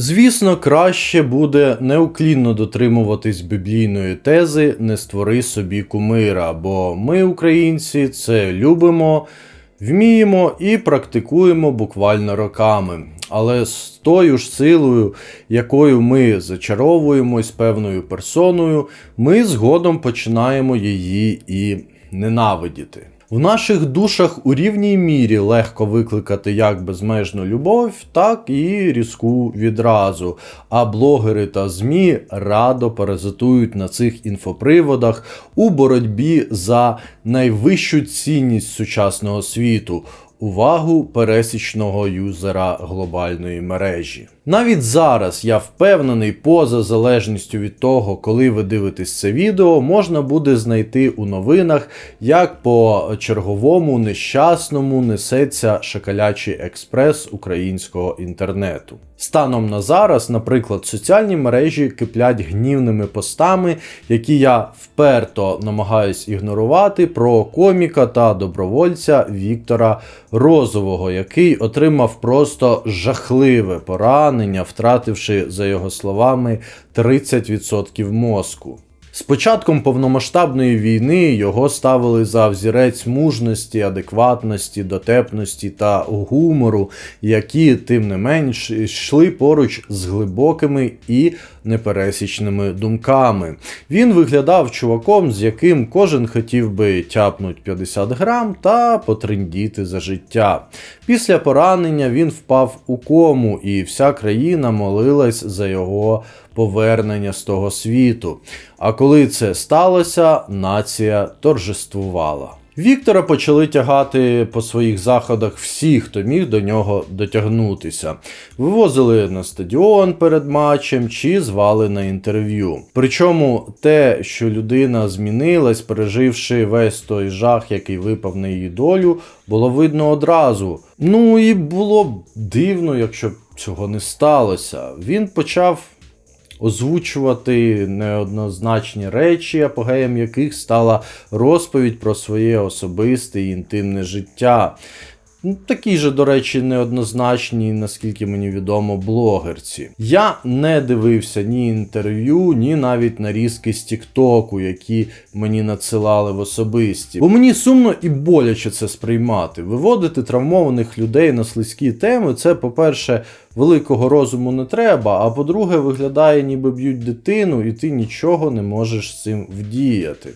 Звісно, краще буде неуклінно дотримуватись біблійної тези не створи собі кумира, бо ми, українці, це любимо, вміємо і практикуємо буквально роками. Але з тою ж силою, якою ми зачаровуємось певною персоною, ми згодом починаємо її і ненавидіти. В наших душах у рівній мірі легко викликати як безмежну любов, так і різку відразу. А блогери та ЗМІ радо паразитують на цих інфоприводах у боротьбі за найвищу цінність сучасного світу увагу пересічного юзера глобальної мережі. Навіть зараз я впевнений, поза залежністю від того, коли ви дивитесь це відео, можна буде знайти у новинах, як по черговому нещасному несеться шакалячий експрес українського інтернету. Станом на зараз, наприклад, соціальні мережі киплять гнівними постами, які я вперто намагаюсь ігнорувати, про коміка та добровольця Віктора Розового, який отримав просто жахливе поранення, втративши, за його словами, 30% мозку. З початком повномасштабної війни його ставили за взірець мужності, адекватності, дотепності та гумору, які, тим не менш, йшли поруч з глибокими і непересічними думками. Він виглядав чуваком, з яким кожен хотів би тяпнуть 50 грам та потриндіти за життя. Після поранення він впав у кому, і вся країна молилась за його повернення з того світу. А коли це сталося, нація торжествувала. Віктора почали тягати по своїх заходах всі, хто міг до нього дотягнутися. Вивозили на стадіон перед матчем чи звали на інтерв'ю. Причому те, що людина змінилась, переживши весь той жах, який випав на її долю, було видно одразу. Ну і було б дивно, якщо б цього не сталося. Він почав озвучувати неоднозначні речі, апогеєм яких стала розповідь про своє особисте і інтимне життя. Ну, Такі же, до речі, неоднозначні, наскільки мені відомо, блогерці. Я не дивився ні інтерв'ю, ні навіть нарізки з Тіктоку, які мені надсилали в особисті. Бо мені сумно і боляче це сприймати. Виводити травмованих людей на слизькі теми це, по-перше, великого розуму не треба. А по-друге, виглядає, ніби б'ють дитину, і ти нічого не можеш з цим вдіяти.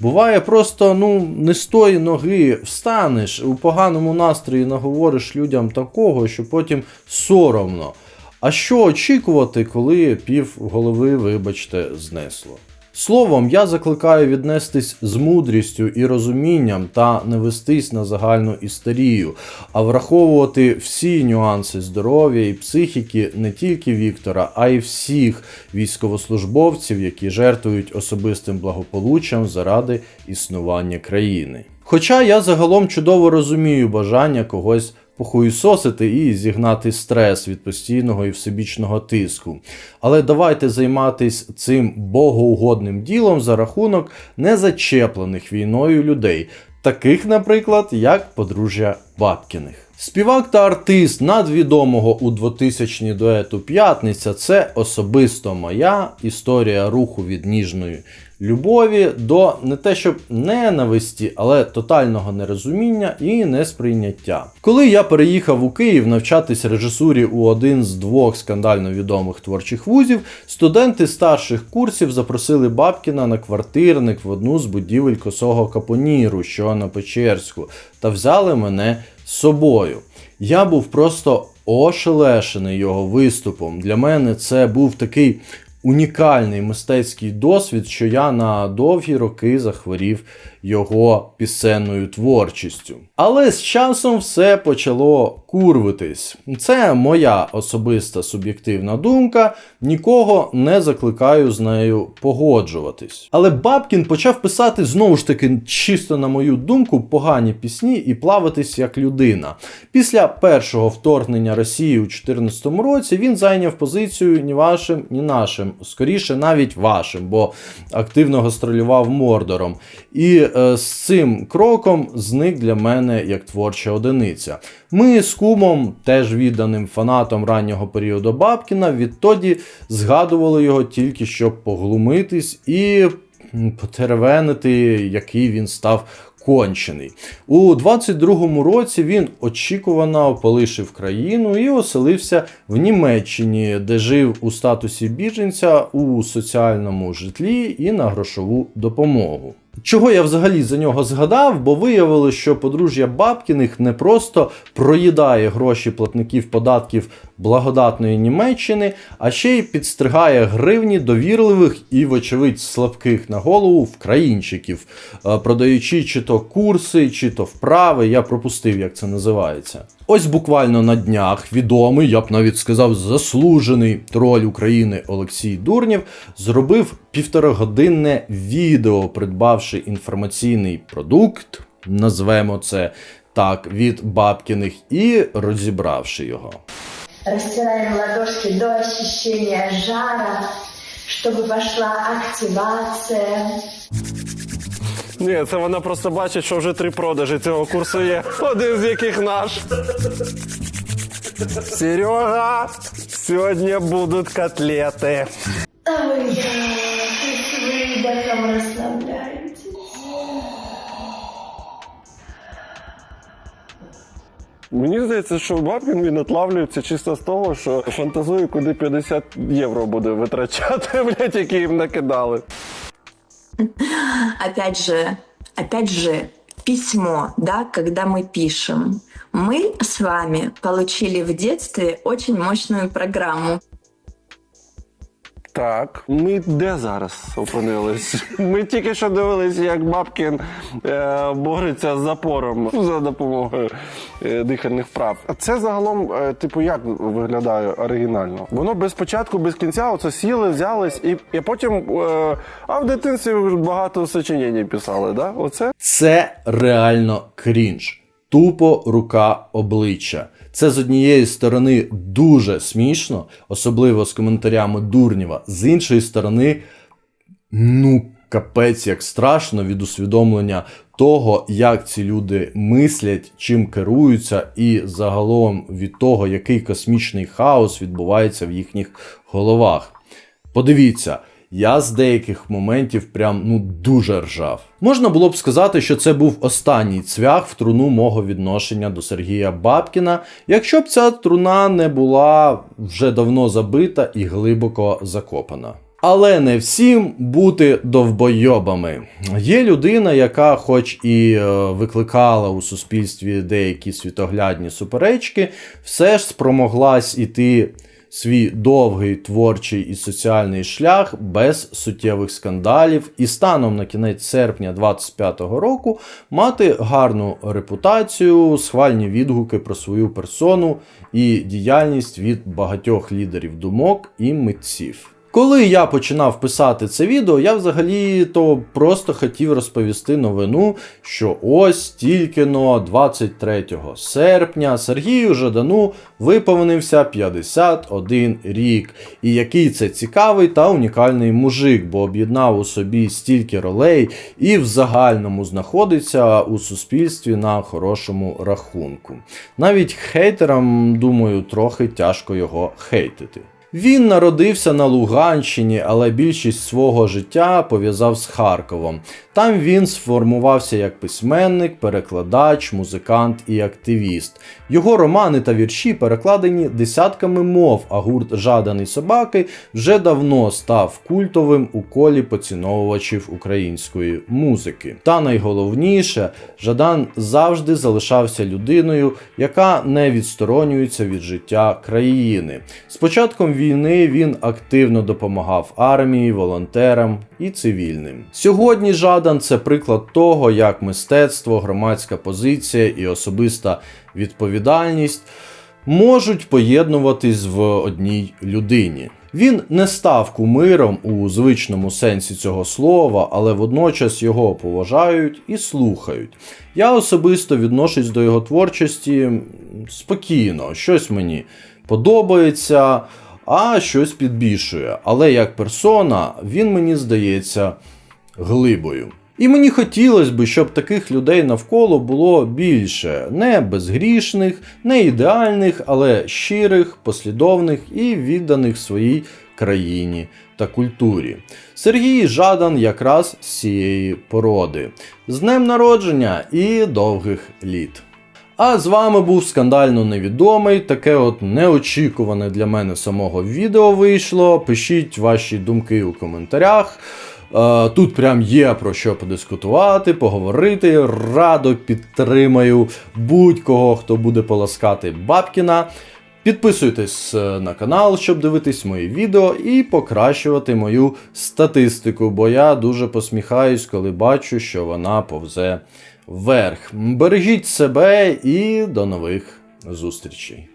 Буває, просто ну не з тої ноги встанеш, у поганому настрої наговориш людям такого, що потім соромно. А що очікувати, коли пів голови, вибачте, знесло? Словом, я закликаю віднестись з мудрістю і розумінням та не вестись на загальну істерію, а враховувати всі нюанси здоров'я і психіки не тільки Віктора, а й всіх військовослужбовців, які жертвують особистим благополуччям заради існування країни. Хоча я загалом чудово розумію бажання когось похуїсосити і зігнати стрес від постійного і всебічного тиску. Але давайте займатися цим богоугодним ділом за рахунок незачеплених війною людей, таких, наприклад, як подружжя Бабкіних. Співак та артист надвідомого у 2000-ні дуету П'ятниця це особисто моя історія руху від ніжної любові до не те, щоб ненависті, але тотального нерозуміння і несприйняття. Коли я переїхав у Київ навчатись режисурі у один з двох скандально відомих творчих вузів, студенти старших курсів запросили Бабкіна на квартирник в одну з будівель косого капоніру, що на Печерську, та взяли мене собою. Я був просто ошелешений його виступом. Для мене це був такий унікальний мистецький досвід, що я на довгі роки захворів його пісенною творчістю. Але з часом все почало курвитись. Це моя особиста суб'єктивна думка, нікого не закликаю з нею погоджуватись. Але Бабкін почав писати знову ж таки, чисто на мою думку, погані пісні і плаватись як людина. Після першого вторгнення Росії у 2014 році він зайняв позицію ні вашим, ні нашим, скоріше навіть вашим, бо активно гастролював Мордором. І з цим кроком зник для мене як творча одиниця. Ми з кумом, теж відданим фанатом раннього періоду Бабкіна, відтоді згадували його тільки щоб поглумитись і м, потеревенити, який він став кончений. У 22-му році він очікувано полишив країну і оселився в Німеччині, де жив у статусі біженця у соціальному житлі і на грошову допомогу. Чого я взагалі за нього згадав, бо виявилося, що подружжя Бабкіних не просто проїдає гроші платників податків благодатної Німеччини, а ще й підстригає гривні довірливих і, вочевидь, слабких на голову вкраїнчиків, е, продаючи чи то курси, чи то вправи. Я пропустив, як це називається. Ось буквально на днях відомий, я б навіть сказав, заслужений троль України Олексій Дурнєв зробив півторагодинне відео, придбавши інформаційний продукт, назвемо це так, від Бабкіних, і розібравши його. Растираем ладошки до ощущения жара, чтобы пошла активация. Ні, це вона просто бачить, що вже три продажі цього курсу є. Один з яких наш. Серега, сьогодні будуть котлети. Ой, Мені здається, що Бабкін він отлавлюється чисто з того, що фантазує, куди 50 євро буде витрачати, блядь, які їм накидали. опять же, опять же, письмо, да, когда мы пишем. Мы с вами получили в детстве очень мощную программу. Так, ми де зараз опинились? Ми тільки що дивилися, як Бабкін е, бореться з запором за допомогою е, дихальних вправ. А це загалом, е, типу, як виглядає оригінально? Воно без початку, без кінця, оце сіли, взялись, і, і потім. Е, а в дитинстві багато сочинень писали, да? Оце? Це реально крінж. Тупо рука обличчя. Це з однієї сторони дуже смішно, особливо з коментарями Дурнєва. З іншої сторони, ну, капець, як страшно від усвідомлення того, як ці люди мислять, чим керуються, і загалом від того, який космічний хаос відбувається в їхніх головах. Подивіться, я з деяких моментів прям ну дуже ржав. Можна було б сказати, що це був останній цвях в труну мого відношення до Сергія Бабкіна, якщо б ця труна не була вже давно забита і глибоко закопана. Але не всім бути довбойобами. Є людина, яка, хоч і е, викликала у суспільстві деякі світоглядні суперечки, все ж спромоглась іти свій довгий творчий і соціальний шлях без суттєвих скандалів, і станом на кінець серпня 25-го року мати гарну репутацію, схвальні відгуки про свою персону і діяльність від багатьох лідерів думок і митців. Коли я починав писати це відео, я взагалі то просто хотів розповісти новину, що ось тільки но 23 серпня Сергію Жадану виповнився 51 рік. І який це цікавий та унікальний мужик, бо об'єднав у собі стільки ролей і в загальному знаходиться у суспільстві на хорошому рахунку. Навіть хейтерам, думаю, трохи тяжко його хейтити. Він народився на Луганщині, але більшість свого життя пов'язав з Харковом. Там він сформувався як письменник, перекладач, музикант і активіст. Його романи та вірші перекладені десятками мов, а гурт Жаданий собаки вже давно став культовим у колі поціновувачів української музики. Та найголовніше, Жадан завжди залишався людиною, яка не відсторонюється від життя країни. З початком війни він активно допомагав армії, волонтерам і цивільним. Сьогодні Жадан це приклад того, як мистецтво, громадська позиція і особиста відповідальність можуть поєднуватись в одній людині. Він не став кумиром у звичному сенсі цього слова, але водночас його поважають і слухають. Я особисто відношусь до його творчості спокійно, щось мені подобається, а щось підбільшує. Але як персона він мені здається глибою. І мені хотілося б, щоб таких людей навколо було більше, не безгрішних, не ідеальних, але щирих, послідовних і відданих своїй країні та культурі. Сергій Жадан якраз з цієї породи. З днем народження і довгих літ! А з вами був скандально невідомий. Таке от неочікуване для мене самого відео вийшло. Пишіть ваші думки у коментарях. Е, Тут прям є про що подискутувати, поговорити. Радо підтримаю будь-кого, хто буде поласкати Бабкіна. Підписуйтесь е, на канал, щоб дивитись мої відео і покращувати мою статистику, бо я дуже посміхаюсь, коли бачу, що вона повзе вверх. Бережіть себе і до нових зустрічей.